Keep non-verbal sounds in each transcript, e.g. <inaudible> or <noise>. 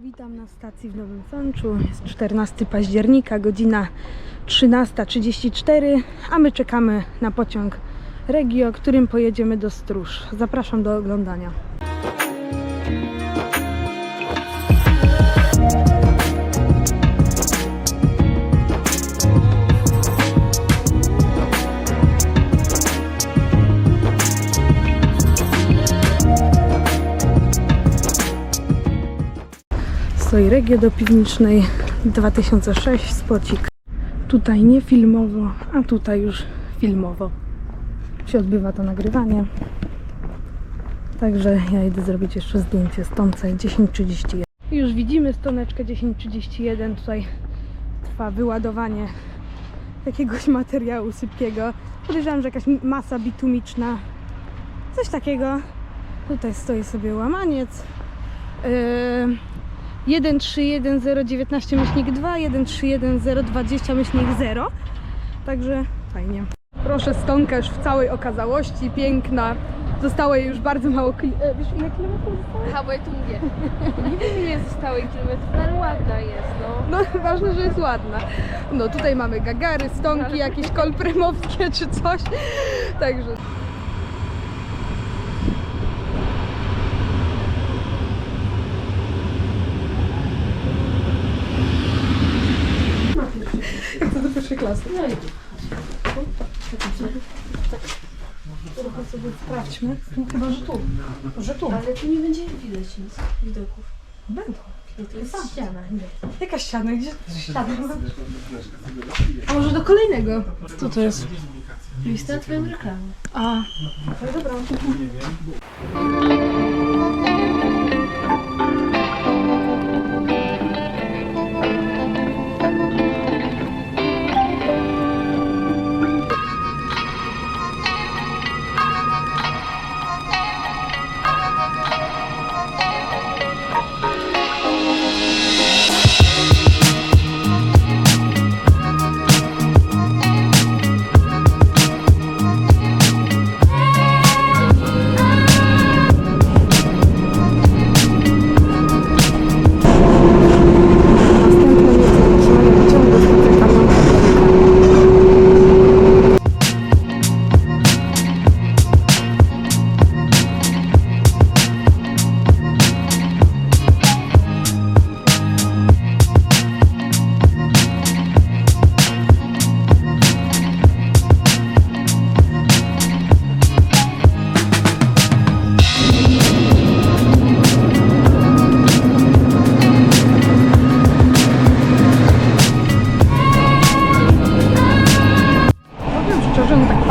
Witam na stacji w Nowym Sączu. Jest 14 października, godzina 13.34, a my czekamy na pociąg Regio, którym pojedziemy do Stróż. Zapraszam do oglądania. Stoi Regio do Piwnicznej 2006 spocik. Tutaj nie filmowo, a tutaj już filmowo się odbywa to nagrywanie. Także ja idę zrobić jeszcze zdjęcie stącej 10.31. I Już widzimy stoneczkę 10.31. Tutaj trwa wyładowanie jakiegoś materiału sypkiego. Podejrzewam, że jakaś masa bitumiczna. Coś takiego. Tutaj stoi sobie łamaniec. Yy, 131019 myślnik 2, 131020 myślnik 0. Także fajnie. Proszę stonka już w całej okazałości, piękna. Zostało jej już bardzo mało kil... e, Wiesz ile kilometrów zostało? Ja tu mówię. <laughs> Nie wiem ile jest stałych kilometrów, ale ładna jest, no. No ważne, że jest ładna. No tutaj mamy gagary, stonki, jakieś kolprymowskie czy coś. Także... Jak to do pierwszej klasy? No i Trochę sobie sprawdźmy. No, chyba, że tu. Że tu. Ale tu nie będzie widać nic, widoków. Będą. No to jest ściana. Jaka ściana? Gdzie ściana? A może do kolejnego? Co to jest? Lista twoją reklamę. A, no dobra.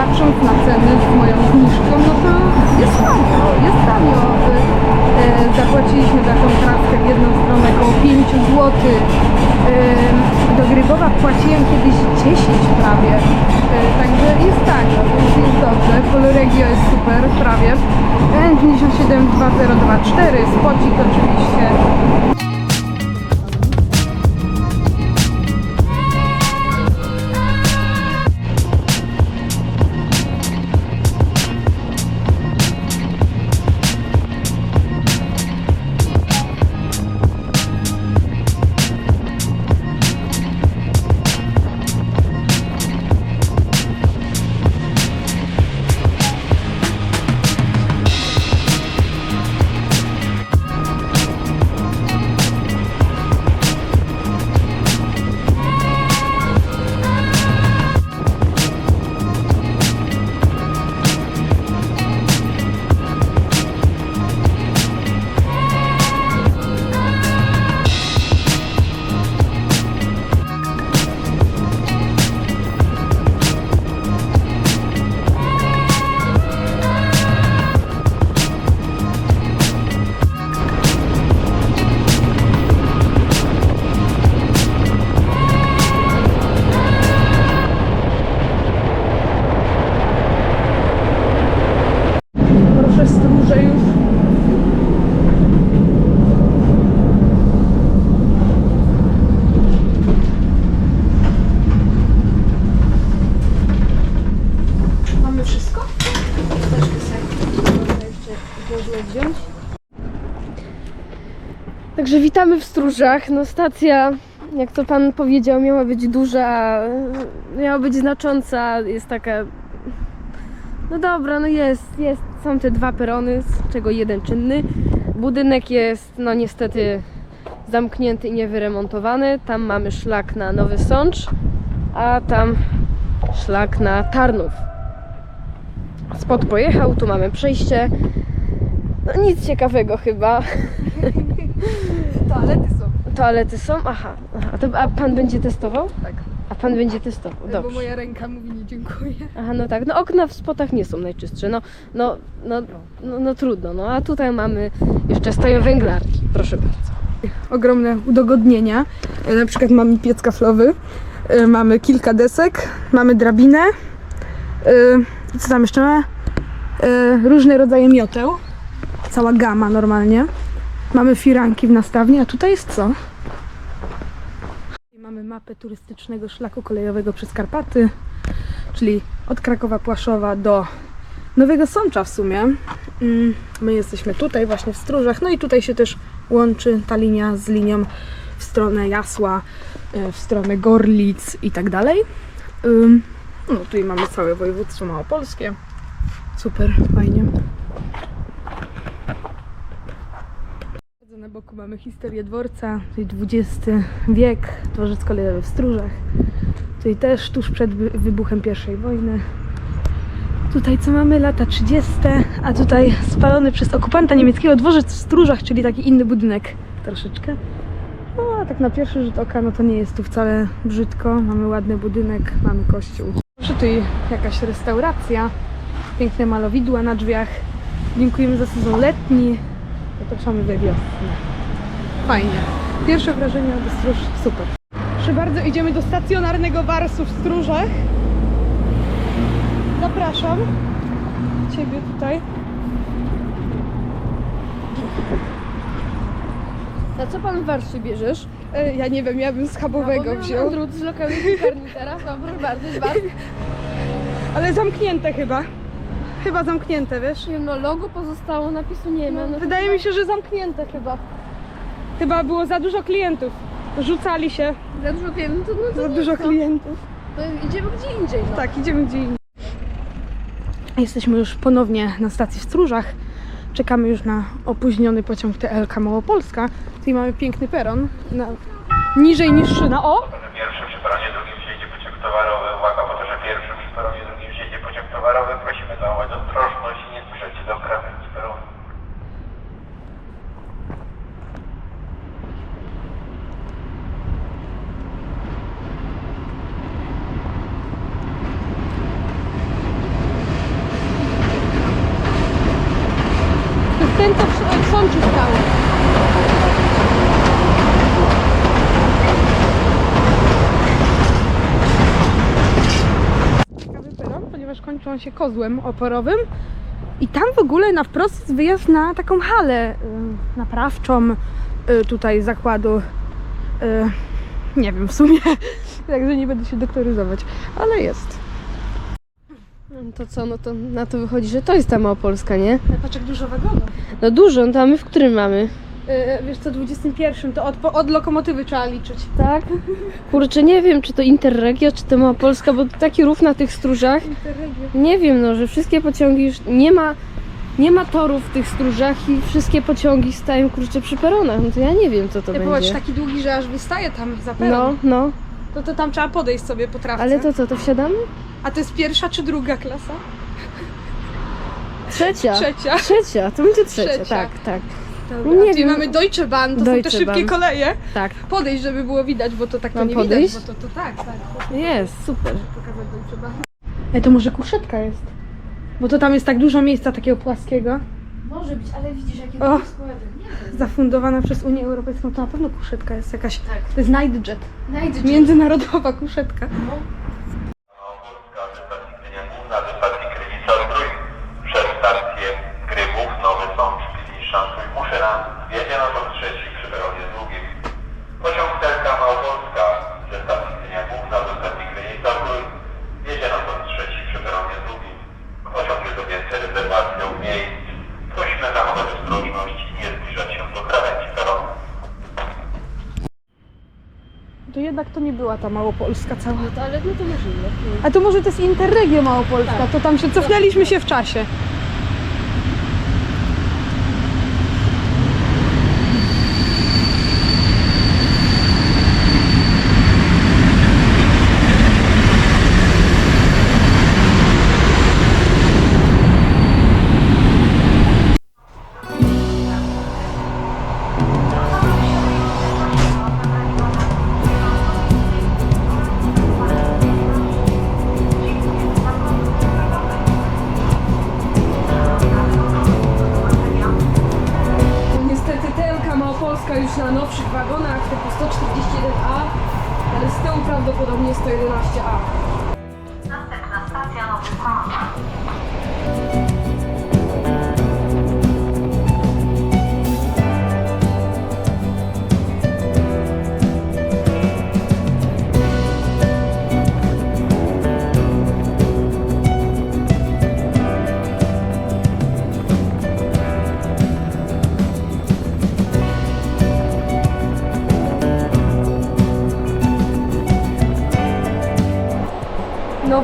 Patrząc na ceny z moją zniżką, no to jest tanio, jest tanio. E, zapłaciliśmy za tą traskę w jedną stronę około 5 zł. E, do Grybowa płaciłem kiedyś 10 prawie. E, także jest tanio, więc jest dobrze. Polregio jest super, prawie. N57 2024, spocik oczywiście. Także witamy w Stróżach. No stacja, jak to pan powiedział, miała być duża, miała być znacząca, jest taka... No dobra, no jest, jest, są te dwa perony, z czego jeden czynny. Budynek jest, no niestety, zamknięty i niewyremontowany. Tam mamy szlak na Nowy Sącz, a tam szlak na Tarnów. Spot pojechał, tu mamy przejście. No nic ciekawego chyba. <laughs> Toalety są. Toalety są? Aha, aha. A, to, a pan będzie testował? Tak. A pan będzie testował, Bo dobrze. moja ręka mówi nie dziękuję. Aha, no tak. No okna w spotach nie są najczystsze. No, no, no, no, no trudno. No a tutaj mamy jeszcze stoją węglarki. Proszę bardzo. ogromne udogodnienia. Na przykład mamy piec kaflowy, e, mamy kilka desek, mamy drabinę. i Co tam jeszcze mamy? E, Różne rodzaje mioteł. Cała gama normalnie. Mamy firanki w nastawni, a tutaj jest co? Mamy mapę turystycznego szlaku kolejowego przez Karpaty, czyli od Krakowa Płaszowa do Nowego Sącza w sumie. Mm, My jesteśmy tutaj właśnie w Stróżach, no i tutaj się też łączy ta linia z linią w stronę Jasła, e, w stronę Gorlic i tak dalej. No tutaj mamy całe województwo małopolskie. Super, fajnie. Na boku mamy historię dworca, tutaj XX wiek, dworzec kolejowy w Stróżach. Tutaj też tuż przed wy- wybuchem I wojny. Tutaj co mamy? Lata 30., a tutaj spalony przez okupanta niemieckiego dworzec w Stróżach, czyli taki inny budynek troszeczkę. No a tak na pierwszy rzut oka, no to nie jest tu wcale brzydko. Mamy ładny budynek, mamy kościół. Proszę, tutaj jakaś restauracja, piękne malowidła na drzwiach. Dziękujemy za sezon letni. Zapraszamy we wiosnę. Fajnie. Pierwsze wrażenie od Stróż super. Proszę bardzo, idziemy do stacjonarnego warsu w Stróżach. Zapraszam Ciebie tutaj. A co pan w Warszawie bierzesz? E, Ja nie wiem, ja bym schabowego wziął. drut z lokalnej piekarni teraz. No proszę bardzo, bar. Ale zamknięte chyba. Chyba zamknięte, wiesz? No logo pozostało, napisu nie ma. No, Wydaje mi się, że zamknięte chyba. Chyba było za dużo klientów. Rzucali się Za dużo klientów, no to za nic, dużo no. klientów. To idziemy gdzie indziej. No. Tak, idziemy gdzie indziej. Jesteśmy już ponownie na stacji w Stróżach. Czekamy już na opóźniony pociąg TLK Małopolska. Tutaj mamy piękny peron. Na... Niżej niż szyna. O! Pierwszym przy peronie, drugim wjeździe pociąg towarowy. Uwaga, po to, że pierwszym przy peronie, drugim wjeździe pociąg towarowy. Prosimy zachować ostrożność i nie zbliżać się do krawędzi peronu. To jest ten, co w, w Sączu stał. Ciekawy on się kozłem oporowym. I tam w ogóle na wprost jest wyjazd na taką halę y, naprawczą y, tutaj zakładu. y, nie wiem w sumie, <laughs> także nie będę się doktoryzować, ale jest. No to co, no to na to wychodzi, że to jest ta Małopolska, nie? Patrz jak dużo wagonów. No dużo, no to a my w którym mamy? Y, wiesz co, 21 to od, od lokomotywy trzeba liczyć. Tak? Kurczę, nie wiem, czy to Interregio, czy to Małopolska, bo taki rów na tych stróżach. Nie wiem, no, że wszystkie pociągi już nie ma, nie ma torów w tych stróżach i wszystkie pociągi stają, kurczę, przy peronach. No to ja nie wiem, co to Ja będzie. popatrz, taki długi, że aż wystaje tam za peron. No, no, To, to tam trzeba podejść sobie po trawce. ale to co, to wsiadamy? A to jest pierwsza czy druga klasa? Trzecia. Trzecia. Trzecia, to będzie trzecia, Trzecia. tak, tak, Dobra, Nie wiem. mamy Deutsche Bahn, to są Deutsche te szybkie Bahn. koleje. tak. Podejść, żeby było widać, bo to tak to Mam nie podejść? widać. Bo to, to tak, tak. Jest, super. Pokazać Deutsche Bahn. Ej, to może kuszetka jest. Bo to tam jest tak dużo miejsca takiego płaskiego. Może być, ale widzisz, jakie O. to jest Nie Zafundowana przez Unię Europejską, to na pewno kuszetka jest jakaś. Tak. To jest Nightjet. Znajdzie Międzynarodowa kuszetka. Małopolska, ze stacji Gdynia Główna, ze stacji Krynica Zdrój, przez stację Grybów, Nowy Sącz, Pilisza, Trójmuszyn, wjedzie na tor trzeci przy peronie drugim. Pociąg TLK Małopolska, ze stacji Gdynia Główna, do stacji Krynica Zdrój, wjedzie na tor trzeci przy peronie drugim. Pociąg jest objęty rezerwacją miejsc. Prosimy zachować ostrożność i nie zbliżać się do krawędzi peronu. To jednak to nie była ta Małopolska cała. No to, ale no to możliwe. A to może to jest Interregio Małopolska, Tak. to tam się cofnęliśmy się w czasie.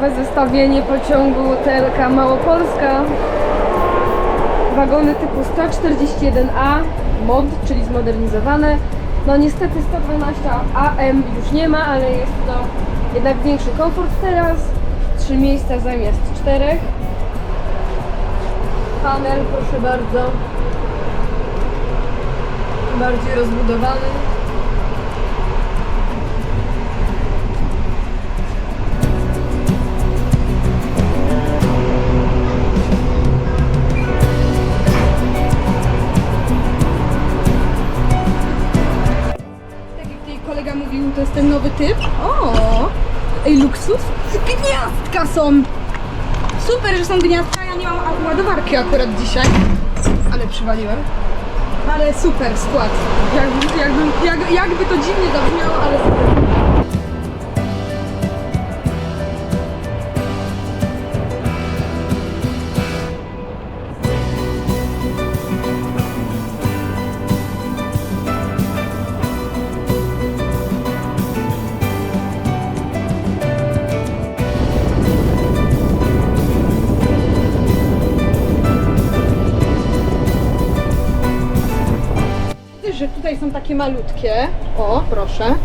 Nowe zestawienie pociągu TLK Małopolska. Wagony typu 141A MOD, czyli zmodernizowane. No niestety 112 AM już nie ma, ale jest to jednak większy komfort teraz. Trzy miejsca zamiast czterech. Panel, proszę bardzo. Bardziej rozbudowany. Ten nowy typ. O! Ej, luksus. Gniazdka są! Super, że są gniazdka, ja nie mam ładowarki akurat dzisiaj. Ale przywaliłem. Ale super skład. Jakby, jakby, jak, jakby to dziwnie zabrzmiało, ale super. Że tutaj są takie malutkie. O, proszę.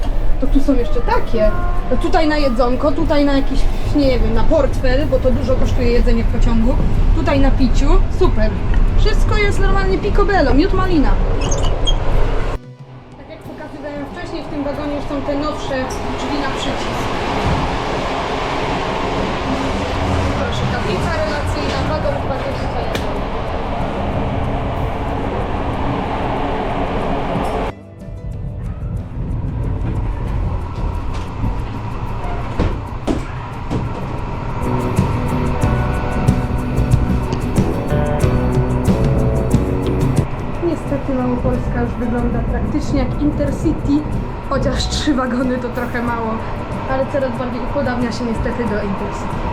To tu są jeszcze takie. Tutaj na jedzonko, tutaj na jakiś, nie wiem, na portfel, bo to dużo kosztuje jedzenie w pociągu. Tutaj na piciu. Super. Wszystko jest normalnie picobello, miód malina. Jak Intercity, chociaż trzy wagony to trochę mało, ale coraz bardziej upodabnia się niestety do Intercity.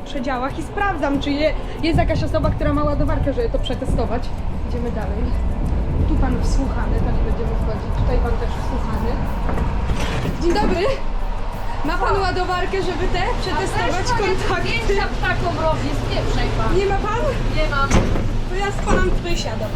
Przedziałach i sprawdzam, czy je, jest jakaś osoba, która ma ładowarkę, żeby to przetestować. Idziemy dalej. Tu pan wsłuchany, tam nie będziemy wchodzić. Tutaj pan też wsłuchany. Dzień dobry. Ma pan ładowarkę, żeby te przetestować kontakty? taką robię, z pierwszej pan. Nie ma pan? Nie mam. To ja z panem tutaj siadam.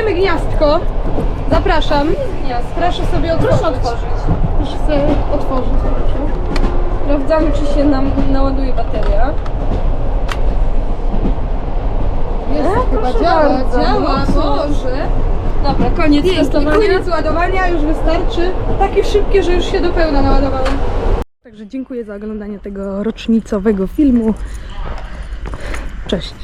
Gniazdko. Zapraszam. Proszę sobie otworzyć. Proszę otworzyć. Proszę sobie otworzyć, proszę. Sprawdzamy, czy się nam naładuje bateria. Jest, E, chyba działa, bardzo, działa, mocno. Boże. Dobra, koniec Pięknie, testowania. koniec ładowania, już wystarczy. Takie szybkie, że już się do pełna naładowało. Także dziękuję za oglądanie tego rocznicowego filmu. Cześć.